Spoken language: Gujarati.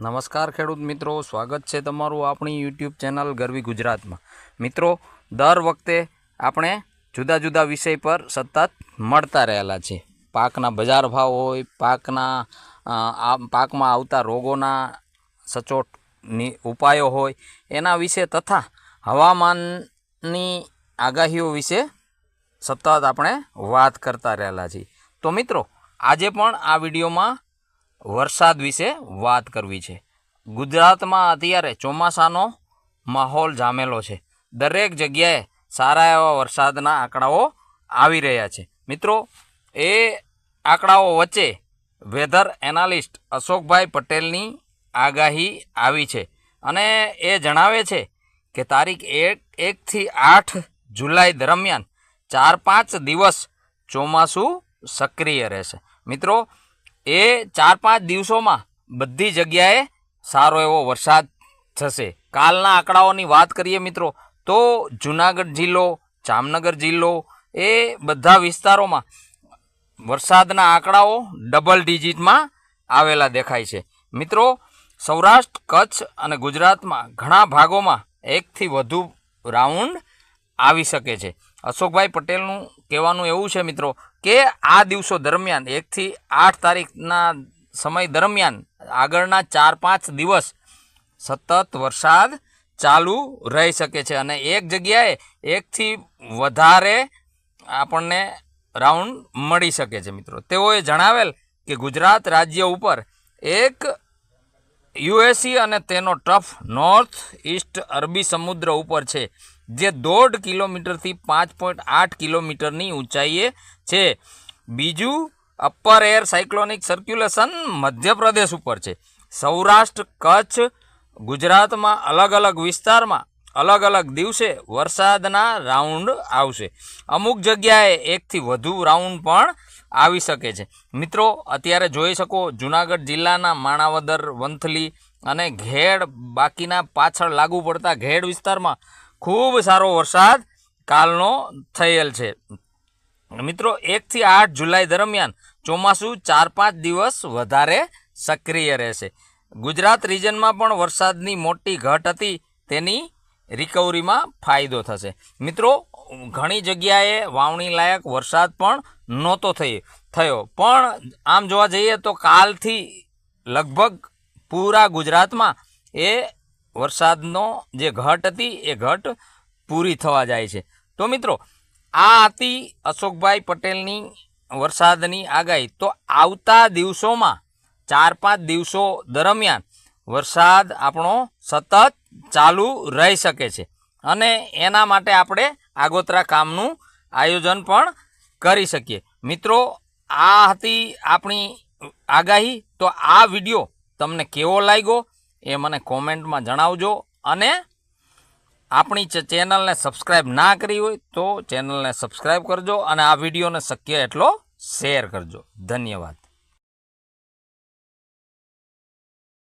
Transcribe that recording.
નમસ્કાર ખેડૂત મિત્રો, સ્વાગત છે તમારું આપણી યુટ્યુબ ચેનલ ગરવી ગુજરાતમાં. મિત્રો, દર વખતે આપણે જુદા જુદા વિષય પર સતત મળતા રહેલા છે પાકના બજાર ભાવ હોય, પાકના પાકમાં આવતા રોગોના સચોટની ઉપાયો હોય, એના વિશે તથા હવામાનની આગાહીઓ વિશે સતત આપણે વાત કરતા રહેલા છીએ. તો મિત્રો, આજે પણ આ વિડીયોમાં વરસાદ વિશે વાત કરવી છે. ગુજરાતમાં અત્યારે ચોમાસાનો માહોલ જામેલો છે. દરેક જગ્યાએ સારા એવા વરસાદના આંકડાઓ આવી રહ્યા છે. મિત્રો, એ આંકડાઓ વચ્ચે વેધર એનાલિસ્ટ અશોકભાઈ પટેલની આગાહી આવી છે અને એ જણાવે છે કે તારીખ એક એકથી આઠ જુલાઈ દરમિયાન ચાર પાંચ દિવસ ચોમાસું સક્રિય રહેશે. મિત્રો એ ચાર પાંચ દિવસોમાં બધી જગ્યાએ સારો એવો વરસાદ થશે. કાલના આંકડાઓની વાત કરીએ મિત્રો, તો જુનાગઢ જિલ્લો, જામનગર જિલ્લો એ બધા વિસ્તારોમાં વરસાદના આંકડાઓ ડબલ ડિજિટમાં આવેલા દેખાય છે. મિત્રો, સૌરાષ્ટ્ર, કચ્છ અને ગુજરાતમાં ઘણા ભાગોમાં એકથી વધુ રાઉન્ડ આવી શકે છે. અશોકભાઈ પટેલનું કહેવાનું એવું છે મિત્રો કે આ દિવસો દરમિયાન એકથી આઠ તારીખના સમય દરમિયાન આગળના ચાર પાંચ દિવસ સતત વરસાદ ચાલુ રહી શકે છે અને એક જગ્યાએ એકથી વધારે આપણને રાઉન્ડ મળી શકે છે મિત્રો. તેઓએ જણાવેલ કે ગુજરાત રાજ્ય ઉપર એક યુએસી અને તેનો ટફ નોર્થ ઇસ્ટ અરબી સમુદ્ર ઉપર છે. જે દોઢ કિલોમીટરથી પાંચ પોઈન્ટ આઠ કિલોમીટરની ઊંચાઈએ છે. બીજું upper air cyclonic circulation Madhya Pradesh ઉપર છે. સૌરાષ્ટ્ર, કચ્છ, ગુજરાતમાં અલગ અલગ વિસ્તારમાં અલગ અલગ દિવસે વરસાદના રાઉન્ડ આવશે. અમુક જગ્યાએ એકથી વધુ રાઉન્ડ પણ આવી શકે છે. મિત્રો, અત્યારે જોઈ શકો જુનાગઢ જિલ્લાના માણાવદર, વંથલી અને ઘેડ બાકીના પાછળ લાગુ પડતા ઘેડ વિસ્તારમાં ખૂબ સારો વરસાદ કાલનો થયેલ છે. મિત્રો, એકથી આઠ જુલાઈ દરમિયાન ચોમાસું ચાર પાંચ દિવસ વધારે સક્રિય રહેશે. ગુજરાત રિજનમાં પણ વરસાદની મોટી ઘટ હતી, તેની રિકવરીમાં ફાયદો થશે. મિત્રો, ઘણી જગ્યાએ વાવણી લાયક વરસાદ પણ નહોતો થઈ, થયો. પણ આમ જોવા જઈએ તો કાલથી લગભગ પૂરા ગુજરાતમાં એ વરસાદનો જે ઘટ હતી, એ ઘટ પૂરી થવા જાય છે. તો મિત્રો, આ હતી અશોકભાઈ પટેલની વરસાદની આગાહી. તો આવતા દિવસોમાં ચાર પાંચ દિવસો દરમિયાન વરસાદ આપણો સતત ચાલુ રહી શકે છે. અને એના માટે આપણે આગોતરા કામનું આયોજન પણ કરી શકીએ. મિત્રો, આ હતી આપણી આગાહી. તો આ વીડિયો તમને કેવો લાગ્યો? એ મને કોમેન્ટમાં જણાવજો. અને આપણી ચેનલને સબસ્ક્રાઈબ ના કરી હોય તો ચેનલને સબસ્ક્રાઈબ કરજો અને આ વિડીયોને શક્ય એટલો શેર કરજો. ધન્યવાદ.